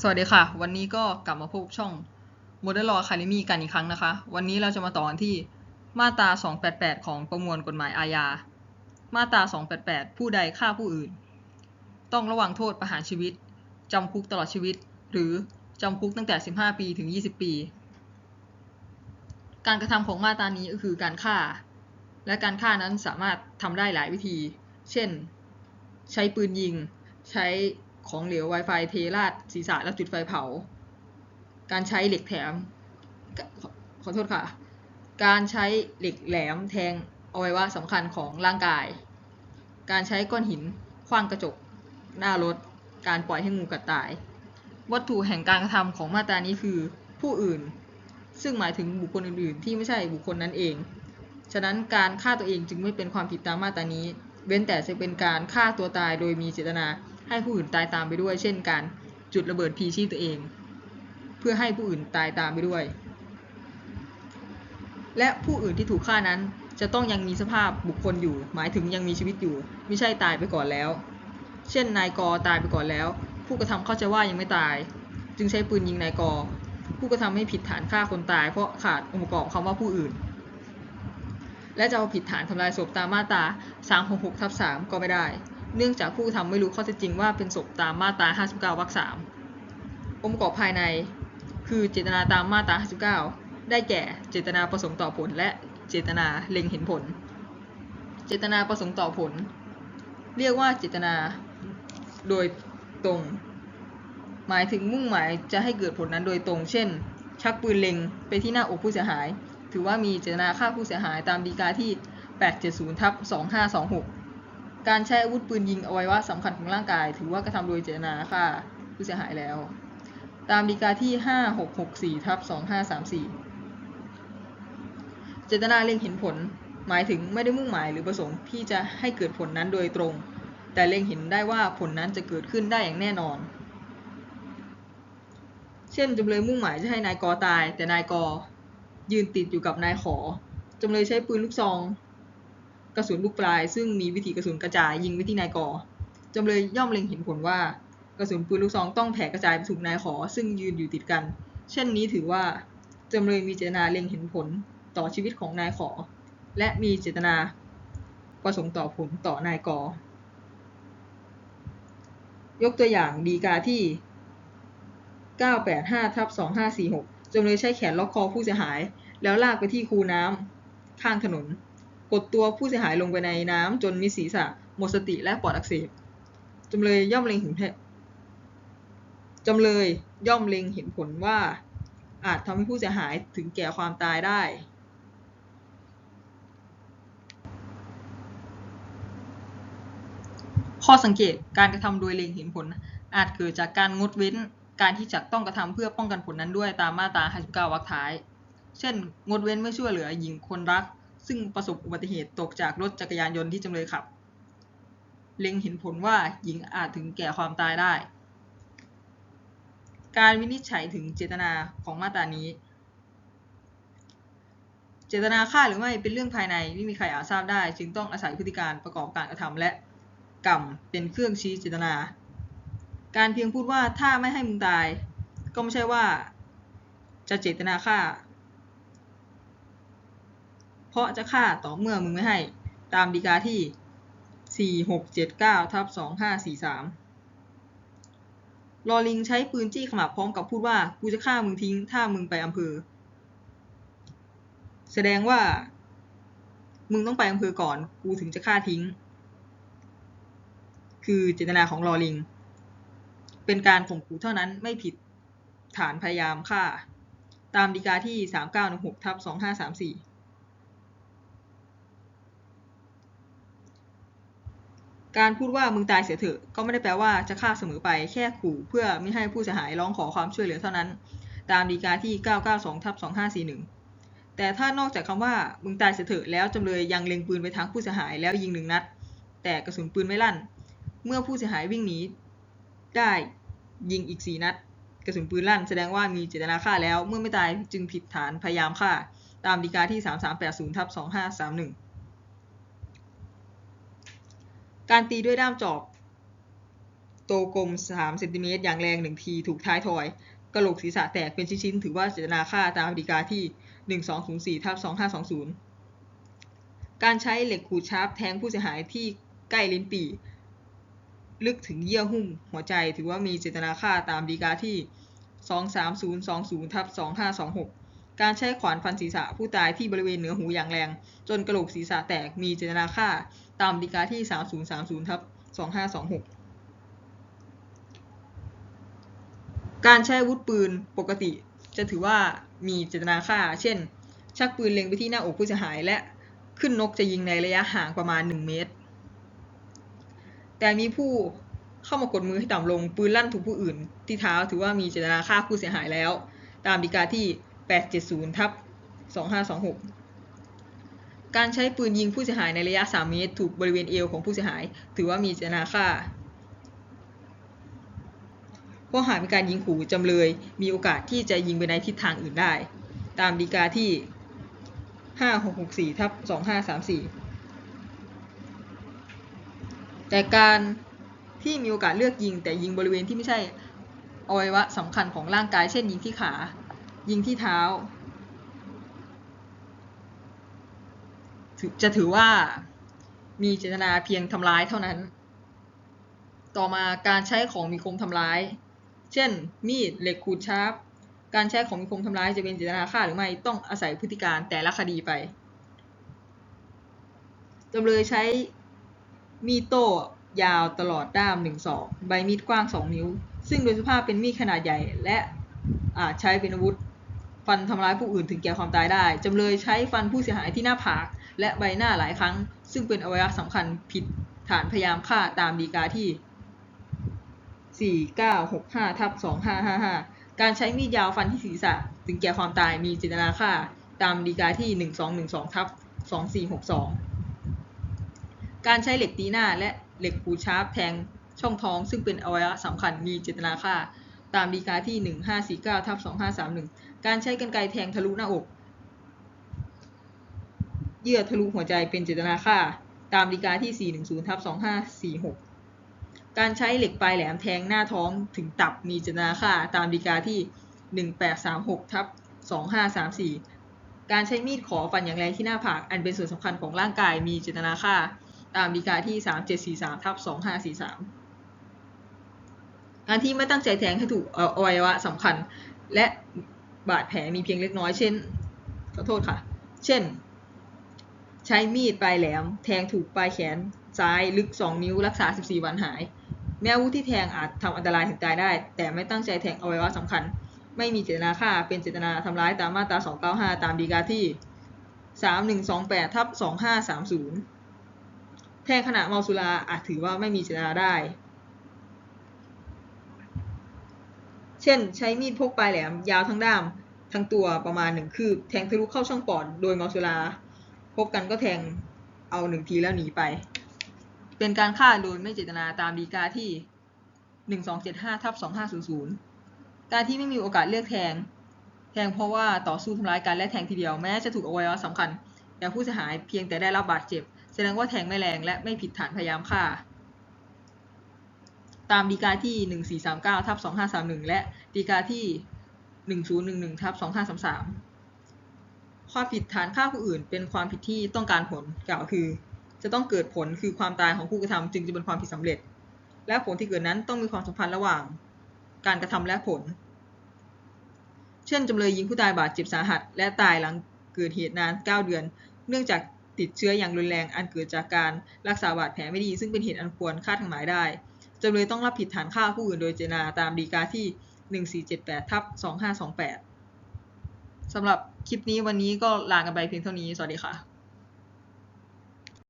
สวัสดีค่ะ วันนี้ก็กลับมาพบช่อง Model Law Academy กันอีกครั้งนะคะ วันนี้เราจะมาต่อกันที่มาตรา 288 ของประมวลกฎหมายอาญา มาตรา 288 ผู้ใดฆ่าผู้อื่น ต้องระวังโทษประหารชีวิต จำคุกตลอดชีวิต หรือจำคุกตั้งแต่ 15 ปีถึง 20 ปี การกระทำของมาตรานี้ก็คือการฆ่า และการฆ่านั้นสามารถทำได้หลายวิธี เช่น ใช้ปืนยิง ใช้ ของเหลว Wi-Fi เทราดศีรษะแล้วจุดไฟเผา การใช้เหล็กแถม ขอโทษค่ะ การใช้เหล็กแหลมแทงอวัยวะสำคัญของร่างกาย การใช้ก้อนหินขว้างกระจก หน้ารถ การปล่อยให้งูกัดตาย วัตถุแห่งการกระทำของมาตรานี้คือผู้อื่น ซึ่งหมายถึงบุคคลอื่น ๆ ที่ไม่ใช่บุคคลนั้นเอง ฉะนั้นการฆ่าตัวเองจึงไม่เป็นความผิดตามมาตรานี้ เว้นแต่จะเป็นการฆ่าตัวตายโดยมีเจตนา ให้ผู้อื่นตายตามไปด้วย เช่นการจุดระเบิดพีชีพตัวเอง เพื่อให้ผู้อื่นตายตามไปด้วย และผู้อื่นที่ถูกฆ่านั้นจะต้องยังมีสภาพบุคคลอยู่ หมายถึงยังมีชีวิตอยู่ ไม่ใช่ตายไปก่อนแล้ว เช่นนายกตายไปก่อนแล้ว ผู้กระทำเข้าใจว่ายังไม่ตาย จึงใช้ปืนยิงนายกผู้กระทำให้ผิดฐานฆ่าคนตาย เพราะขาดองค์ประกอบคำว่าผู้อื่น และจะเอาผิดฐานทำลายศพตามมาตรา366ทับ3ก็ไม่ได้ เนื่องจากผู้ทำไม่รู้ข้อเท็จจริงว่าเป็นศพตามมาตรา 59 วรรค 3 องค์ประกอบภายใน คือเจตนาตามมาตรา 59 ได้แก่เจตนาประสงค์ต่อผล และเจตนาเล็งเห็นผล เจตนาประสงค์ต่อผล เรียกว่าเจตนา โดยตรง หมายถึงมุ่งหมายจะให้เกิดผลนั้นโดยตรง เช่น ชักปืนเล็งไปที่หน้าอกผู้เสียหาย ถือว่ามีเจตนาฆ่าผู้เสียหายตามดีกาที่ 870ทับ2526 การใช้อาวุธปืนยิงอวัยวะสำคัญของร่างกาย ถือว่ากระทำโดยเจตนาฆ่าผู้เสียหายแล้ว ตามดีกาที่ 5664ทับ2534 เจตนาเล็งเห็นผล หมายถึงไม่ได้มุ่งหมายหรือประสงค์ที่จะให้เกิดผลนั้นโดยตรง แต่เล็งเห็นได้ว่าผลนั้นจะเกิดขึ้นได้อย่างแน่นอน เช่นจำเลยมุ่งหมายจะให้นายกอตาย แต่นายกอยืนติดอยู่กับนายขอจำเลยใช้ปืนลูกซอง กระสุนลูกปลาย ซึ่งมีวิธีกระสุนกระจายยิงไปที่นายกอจำเลยย่อมเล็งเห็นผลว่ากระสุนปืนลูกซองต้องแผ่กระจายไปสู่นายขอ ซึ่งยืนอยู่ติดกัน เช่นนี้ถือว่าจำเลยมีเจตนาเล็งเห็นผลต่อชีวิตของนายขอ และมีเจตนาประสงค์ต่อผลต่อนายกอยกตัวอย่างดีกาที่ 985ทับ2546จำเลยใช้แขนล็อกคอผู้เสียหาย แล้วลากไปที่คูน้ำข้างถนน กดตัวผู้เสียหายลงไปในน้ำจนมีศีรษะหมดสติและปอดอักเสบจำเลยย่อมเล็งเห็นจำเลยย่อมเล็งเห็นผลว่า อาจทำให้ผู้เสียหายถึงแก่ความตายได้ ข้อสังเกตการกระทำโดยเล็งเห็นผล อาจเกิดจากการงดเว้นการที่จะต้องกระทำเพื่อป้องกันผลนั้นด้วยตามมาตรา59วรรคท้าย เช่น งดเว้นไม่ช่วยเหลือหญิงคนรัก ซึ่งประสบอุบัติเหตุตกจากรถจักรยานยนต์ที่จำเลยขับ เล็งเห็นผลว่าหญิงอาจถึงแก่ความตายได้ การวินิจฉัยถึงเจตนาของมาตรานี้ เจตนาฆ่าหรือไม่เป็นเรื่องภายในไม่มีใครอาจทราบได้ จึงต้องอาศัยพฤติการประกอบการกระทำและกรรมเป็นเครื่องชี้เจตนา การเพียงพูดว่าถ้าไม่ให้มึงตาย ก็ไม่ใช่ว่าจะเจตนาฆ่า เพราะจะฆ่าต่อเมื่อมึงไม่ให้ ตามดีกาที่ 4679ทับ2543ลอลิงใช้ปืนจี้ขมับพร้อมกับพูดว่า กูจะฆ่ามึงทิ้ง ถ้ามึงไปอำเภอ แสดงว่า มึงต้องไปอำเภอก่อน กูถึงจะฆ่าทิ้ง คือเจตนาของลอลิง เป็นการข่มขู่เท่านั้นไม่ผิดฐานพยายามฆ่า ตามดีกาที่ 3916ทับ2534 การพูดว่ามึงตายเสียเถอะก็ไม่ได้แปลว่าจะฆ่าเสมอไปแค่ขู่เพื่อไม่ให้ผู้เสียหายร้องขอความช่วยเหลือเท่านั้น ตามดีกาที่ 992ทับ2541 แต่ถ้านอกจากคำว่ามึงตายเสียเถอะแล้วจำเลยยังเล็งปืนไปทางผู้เสียหายแล้วยิงหนึ่งนัด แต่กระสุนปืนไม่ลั่น เมื่อผู้เสียหายวิ่งหนีได้ยิงอีกสี่นัด กระสุนปืนลั่น แสดงว่ามีเจตนาฆ่าแล้วเมื่อไม่ตายจึงผิดฐานพยายามฆ่า ตามดีกาที่ 3380ทับ2531 การตีด้วยด้ามจอบ โตกลม3เซนติเมตรอย่างแรงหนึ่งทีถูกท้ายทอยกระโหลกศีรษะแตกเป็นชิ้นๆถือว่าเจตนาฆ่าตามฎีกาที่ 1204ทับ2520 การใช้เหล็กขูดชาร์ปแทงผู้เสียหายที่ใกล้ลิ้นปี่ลึกถึงเยื่อหุ้มหัวใจถือว่ามีเจตนาฆ่าตามฎีกาที่ 23020ทับ2526 การใช้ขวานฟันศีรษะผู้ตายที่บริเวณเหนือหูอย่างแรง จนกระโหลกศีรษะแตกมีเจตนาฆ่า ตามฎีกาที่ 3030ทับ2526 การใช้อาวุธปืนปกติจะถือว่ามีเจตนาฆ่า เช่น ชักปืนเล็งไปที่หน้าอกผู้เสียหายและขึ้นนกจะยิงในระยะห่างประมาณ 1 เมตร แต่มีผู้เข้ามากดมือให้ต่ำลงปืนลั่นถูกผู้อื่น ที่เท้าถือว่ามีเจตนาฆ่าผู้เสียหายแล้ว ตามฎีกาที่ 870ทับ2526 การใช้ปืนยิงผู้เสียหายในระยะ 3 เมตร ถูกบริเวณเอวของผู้เสียหาย ถือว่ามีเจตนาฆ่าเพราะหากมีการยิงขู่จำเลย มีโอกาสที่จะยิงไปในทิศทางอื่นได้ ตามฎีกาที่ 5664ทับ2534 แต่การที่มีโอกาสเลือกยิงแต่ยิงบริเวณที่ไม่ใช่อวัยวะสำคัญของร่างกาย เช่นยิงที่ขา ยิงที่เท้า จะถือว่ามีเจตนาเพียงทำร้ายเท่านั้น ต่อมาการใช้ของมีคมทำร้าย เช่น มีดเหล็กขูดชาร์ปการใช้ของมีคมทำร้ายจะเป็นเจตนาฆ่าหรือไม่ต้องอาศัยพฤติการแต่ละคดีไปจำเลยใช้มีดโต้ยาวตลอดด้าม1ศอกใบมีดกว้าง2นิ้ว ซึ่งโดยสภาพเป็นมีดขนาดใหญ่และอาจใช้เป็นอาวุธ ฟันทำร้ายผู้อื่นถึงแก่ความตายได้ จำเลยใช้ฟันผู้เสียหายที่หน้าผากและใบหน้าหลายครั้ง ซึ่งเป็นอวัยวะสำคัญผิดฐานพยายามฆ่าตามฎีกาที่ 4965ทับ2555 การใช้มีดยาวฟันที่ศีรษะ ถึงแก่ความตายมีเจตนาฆ่า ตามฎีกาที่ 1212ทับ2462 การใช้เหล็กตีหน้าและเหล็กขูดชาร์ปแทงช่องท้อง ซึ่งเป็นอวัยวะสำคัญมีเจตนาฆ่า ตามฎีกาที่ 1549ทับ2531 การใช้กรรไกรแทงทะลุหน้าอก เยื่อทะลุหัวใจเป็นเจตนาฆ่า ตามฎีกาที่ 410ทับ2546 การใช้เหล็กปลายแหลมแทงหน้าท้องถึงตับมีเจตนาฆ่า ตามฎีกาที่ 1836ทับ2534 การใช้มีดขอฟันอย่างแรงที่หน้าผาก อันเป็นส่วนสำคัญของร่างกายมีเจตนาฆ่า ตามฎีกาที่ 3743ทับ2543 การที่ไม่ตั้งใจแทงให้ถูกอวัยวะสำคัญ และบาดแผลมีเพียงเล็กน้อยเช่นขอโทษค่ะ เช่น ใช้มีดปลายแหลม แทงถูกปลายแขนซ้ายลึก 2 นิ้วรักษา 14 วันหาย แม้วุธที่แทงอาจทำอันตรายถึงตายได้ แต่ไม่ตั้งใจแทงอวัยวะสำคัญ ไม่มีเจตนาฆ่าเป็นเจตนาทำร้ายตามมาตรา 295 ตามฎีกาที่ 3128ทับ2530 แทงขณะเมาสุราอาจถือว่าไม่มีเจตนาได้ เช่น ใช้มีดพกปลายแหลมยาวทั้งด้ามทั้งตัวประมาณ1คืบแทงทะลุเข้าช่องปอดโดยเมาสุราพบกันก็แทงเอาหนึ่งทีแล้วหนีไป เป็นการฆ่าโดยไม่เจตนาตามฎีกาที่ 1275ทับ2500 การที่ไม่มีโอกาสเลือกแทง แทงเพราะว่าต่อสู้ทำร้ายกันและแทงทีเดียวแม้จะถูกอวัยวะสำคัญ แต่ผู้เสียหายเพียงแต่ได้รับบาดเจ็บ แสดงว่าแทงไม่แรงและไม่ผิดฐานพยายามฆ่า ตามฎีกาที่ 1439ทับ2531 และฎีกาที่ 1011ทับ2533 ความผิดฐานฆ่าผู้อื่น เป็นความผิดที่ต้องการผลกล่าวคือ จะต้องเกิดผลคือความตายของผู้กระทำจึงจะเป็นความผิดสำเร็จ และผลที่เกิดนั้นต้องมีความสัมพันธ์ระหว่าง การกระทำและผล เช่นจำเลยยิงผู้ตายบาดเจ็บสาหัส และตายหลังเกิดเหตุนาน 9 เดือน เนื่องจากติดเชื้ออย่างรุนแรงอันเกิดจากการรักษาบาดแผลไม่ดี ซึ่งเป็นเหตุอันควรฆ่าทางหมายได้ จำเลยต้องรับผิดฐานฆ่าผู้อื่นโดยเจตนาตามดีกาที่ 1478ทับ2528สำหรับคลิปนี้วันนี้ก็ลากันไปเพียงเท่านี้ สวัสดีค่ะ